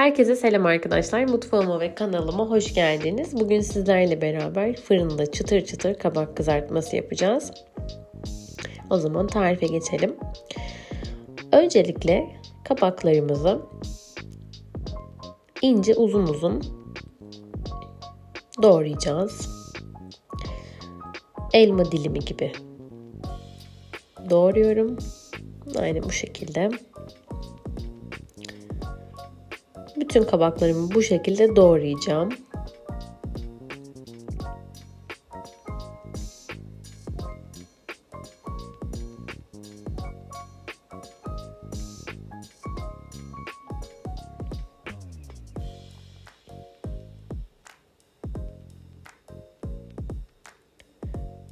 Herkese selam arkadaşlar. Mutfağıma ve kanalıma hoş geldiniz. Bugün sizlerle beraber fırında çıtır çıtır kabak kızartması yapacağız. O zaman tarife geçelim. Öncelikle kabaklarımızı ince uzun uzun doğrayacağız. Elma dilimi gibi doğruyorum. Aynı bu şekilde. Bütün kabaklarımı bu şekilde doğrayacağım.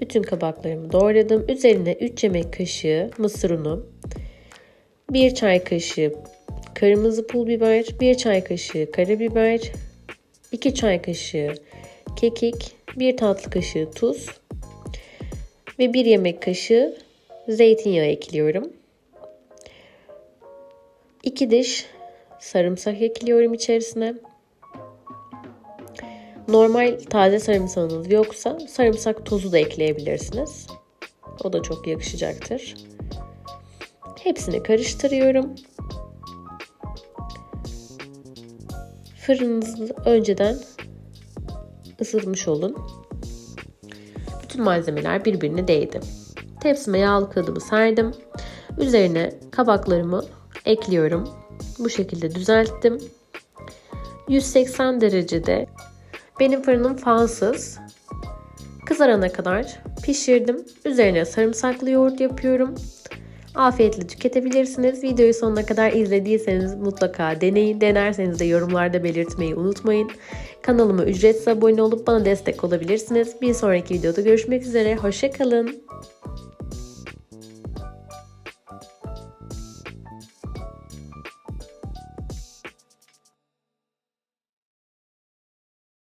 Bütün kabaklarımı doğradım. Üzerine 3 yemek kaşığı mısır unu, 1 çay kaşığı kırmızı pul biber, 1 çay kaşığı karabiber, 2 çay kaşığı kekik, 1 tatlı kaşığı tuz ve 1 yemek kaşığı zeytinyağı ekliyorum. 2 diş sarımsak ekliyorum içerisine. Normal taze sarımsağınız yoksa sarımsak tozu da ekleyebilirsiniz. O da çok yakışacaktır. Hepsini karıştırıyorum. Fırınınızı önceden ısıtmış olun. Bütün malzemeler birbirine değdi. Tepsime yağlı kağıdımı serdim. Üzerine kabaklarımı ekliyorum. Bu şekilde düzelttim. 180 derecede benim fırınım fansız. Kızarana kadar pişirdim. Üzerine sarımsaklı yoğurt yapıyorum. Afiyetle tüketebilirsiniz. Videoyu sonuna kadar izlediyseniz mutlaka deneyin. Denerseniz de yorumlarda belirtmeyi unutmayın. Kanalıma ücretsiz abone olup bana destek olabilirsiniz. Bir sonraki videoda görüşmek üzere. Hoşçakalın.